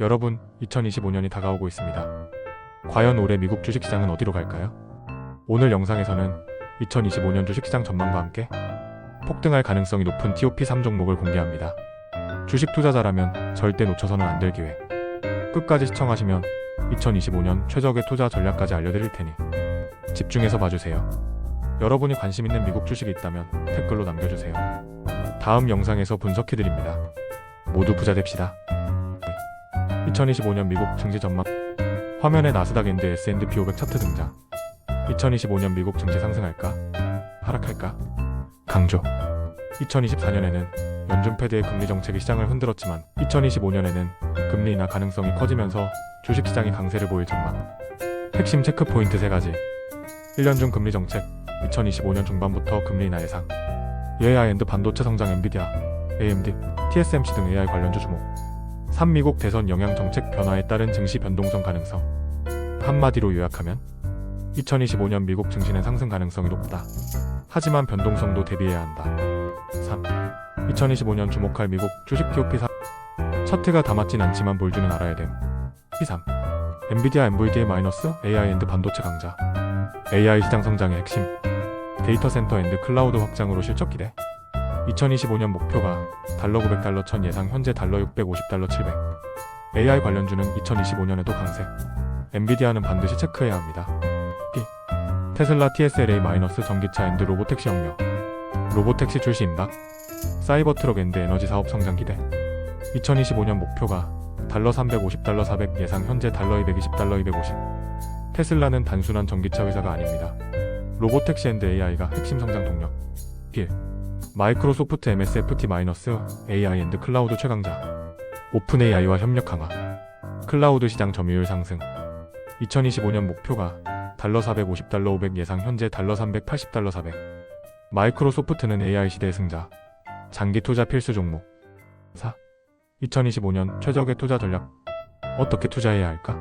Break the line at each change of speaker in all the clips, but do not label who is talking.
여러분, 2025년이 다가오고 있습니다. 과연 올해 미국 주식시장은 어디로 갈까요? 오늘 영상에서는 2025년 주식시장 전망과 함께 폭등할 가능성이 높은 TOP 3종목을 공개합니다. 주식 투자자라면 절대 놓쳐서는 안 될 기회. 끝까지 시청하시면 2025년 최적의 투자 전략까지 알려드릴 테니 집중해서 봐주세요. 여러분이 관심 있는 미국 주식이 있다면 댓글로 남겨주세요. 다음 영상에서 분석해드립니다. 모두 부자 됩시다. 2025년 미국 증시 전망. 화면에 나스닥 앤드 S&P 500 차트 등장. 2025년 미국 증시 상승할까? 하락할까? 강조. 2024년에는 연준 패드의 금리 정책이 시장을 흔들었지만 2025년에는 금리 인하 가능성이 커지면서 주식시장이 강세를 보일 전망. 핵심 체크 포인트 3가지. 1년 중 금리 정책 2025년 중반부터 금리 인하 예상. AI 앤드 반도체 성장 엔비디아 AMD, TSMC 등 AI 관련주 주목 3. 미국 대선 영향 정책 변화에 따른 증시 변동성 가능성. 한마디로 요약하면 2025년 미국 증시는 상승 가능성이 높다. 하지만 변동성도 대비해야 한다. 3. 2025년 주목할 미국 주식 TOP 4 차트가 다 맞진 않지만 볼 줄은 알아야 됨. 3. 엔비디아 NVDA 마이너스 AI 앤드 반도체 강자. AI 시장 성장의 핵심. 데이터 센터 앤드 클라우드 확장으로 실적 기대. 2025년 목표가 달러 900달러 천 예상 현재 달러 650달러 700. AI 관련주는 2025년에도 강세. 엔비디아는 반드시 체크해야 합니다. P. 테슬라 TSLA 마이너스 전기차 앤드 로보택시 혁명. 로보택시 출시 임박. 사이버 트럭 앤드 에너지 사업 성장 기대. 2025년 목표가 달러 350 달러 400 예상 현재 달러 220 달러 250. 테슬라는 단순한 전기차 회사가 아닙니다. 로보택시 앤드 AI가 핵심 성장 동력. 1. 마이크로소프트 MSFT- AI 앤드 클라우드 최강자. 오픈 AI와 협력 강화. 클라우드 시장 점유율 상승. 2025년 목표가 달러 450달러 500 예상 현재 달러 380달러 400 마이크로소프트는 AI 시대의 승자. 장기 투자 필수 종목. 4. 2025년 최적의 투자 전략. 어떻게 투자해야 할까?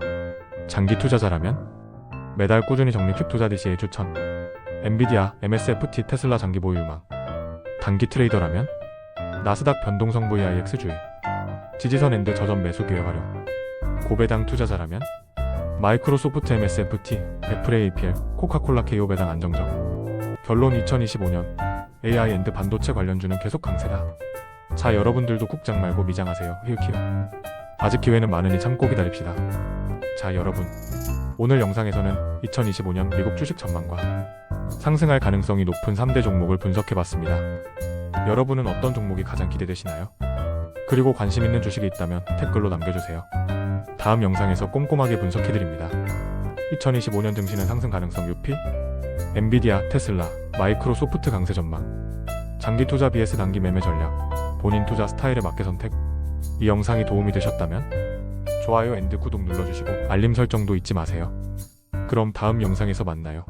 장기 투자자라면? 매달 꾸준히 적립식 투자 DCA 추천. 엔비디아, MSFT, 테슬라 장기 보유 유망 단기 트레이더라면 나스닥 변동성 VIX 주의 지지선 앤드 저점 매수 활용 고배당 투자자라면 마이크로소프트 MSFT, 애플 APL, 코카콜라 KO 배당 안정적. 결론 2025년 AI 앤드 반도체 관련주는 계속 강세다. 자 여러분들도 국장 말고 미장하세요. 히읗히읗 아직 기회는 많으니 참고 기다립시다. 자 여러분 오늘 영상에서는 2025년 미국 주식 전망과 상승할 가능성이 높은 3대 종목을 분석해봤습니다. 여러분은 어떤 종목이 가장 기대되시나요? 그리고 관심 있는 주식이 있다면 댓글로 남겨주세요. 다음 영상에서 꼼꼼하게 분석해드립니다. 2025년 증시는 상승 가능성 UP, 엔비디아, 테슬라, 마이크로소프트 강세 전망, 장기 투자 vs 단기 매매 전략, 본인 투자 스타일에 맞게 선택. 이 영상이 도움이 되셨다면 좋아요 앤드 구독 눌러주시고 알림 설정도 잊지 마세요. 그럼 다음 영상에서 만나요.